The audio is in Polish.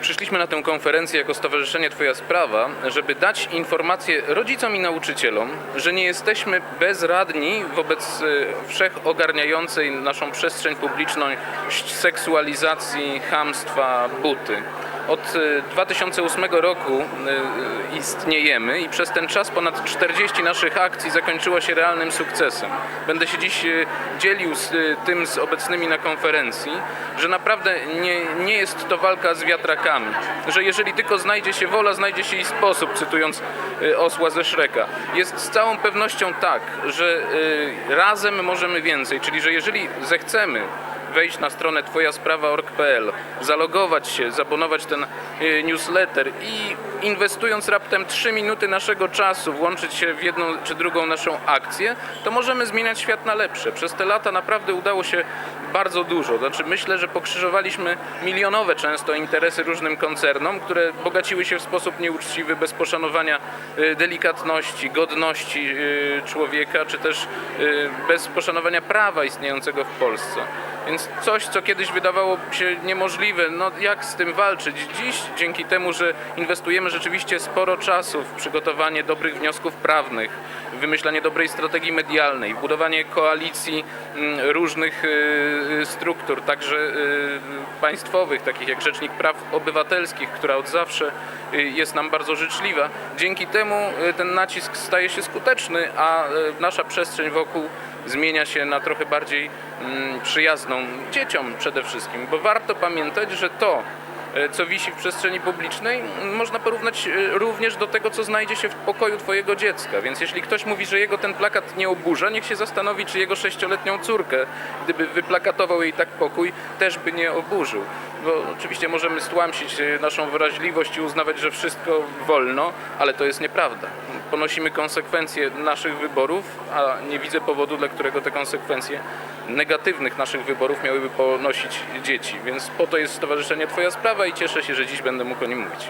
Przyszliśmy na tę konferencję jako Stowarzyszenie Twoja Sprawa, żeby dać informację rodzicom i nauczycielom, że nie jesteśmy bezradni wobec e, wszechogarniającej naszą przestrzeń publiczną seksualizacji, chamstwa, buty. Od e, 2008 roku e, istniejemy i przez ten czas ponad 40 naszych akcji zakończyło się realnym sukcesem. Będę się dziś dzielił z tym z obecnymi na konferencji, że naprawdę nie, nie jest to walka z wiatrakami, że jeżeli tylko znajdzie się wola, znajdzie się i sposób, cytując osła ze Szreka. Jest z całą pewnością tak, że razem możemy więcej, czyli że jeżeli zechcemy wejść na stronę twojasprawa.org.pl, zalogować się, zabonować ten y, newsletter i inwestując raptem 3 minuty naszego czasu, włączyć się w jedną czy drugą naszą akcję, to możemy zmieniać świat na lepsze. Przez te lata naprawdę udało się bardzo dużo. Znaczy myślę, że pokrzyżowaliśmy milionowe często interesy różnym koncernom, które bogaciły się w sposób nieuczciwy, bez poszanowania y, delikatności, godności y, człowieka, czy też bez poszanowania prawa istniejącego w Polsce. Więc coś, co kiedyś wydawało się niemożliwe, no jak z tym walczyć? Dziś, dzięki temu, że inwestujemy rzeczywiście sporo czasu w przygotowanie dobrych wniosków prawnych, wymyślanie dobrej strategii medialnej, budowanie koalicji mm, różnych y, y, struktur, także y, państwowych, takich jak Rzecznik Praw Obywatelskich, która od zawsze jest nam bardzo życzliwa. Dzięki temu ten nacisk staje się skuteczny, a nasza przestrzeń wokół zmienia się na trochę bardziej mm, przyjazną dzieciom przede wszystkim, bo warto pamiętać, że to, e, co wisi w przestrzeni publicznej, można porównać e, również do tego, co znajdzie się w pokoju twojego dziecka. Więc jeśli ktoś mówi, że jego ten plakat nie oburza, niech się zastanowi, czy jego sześcioletnią córkę, gdyby wyplakatował jej tak pokój, też by nie oburzył. Bo oczywiście możemy stłamsić e, naszą wrażliwość i uznawać, że wszystko wolno, ale to jest nieprawda. Ponosimy konsekwencje naszych wyborów, a nie widzę powodu, dla którego te konsekwencje negatywnych naszych wyborów miałyby ponosić dzieci. Więc po to jest Stowarzyszenie Twoja Sprawa i cieszę się, że dziś będę mógł o nim mówić.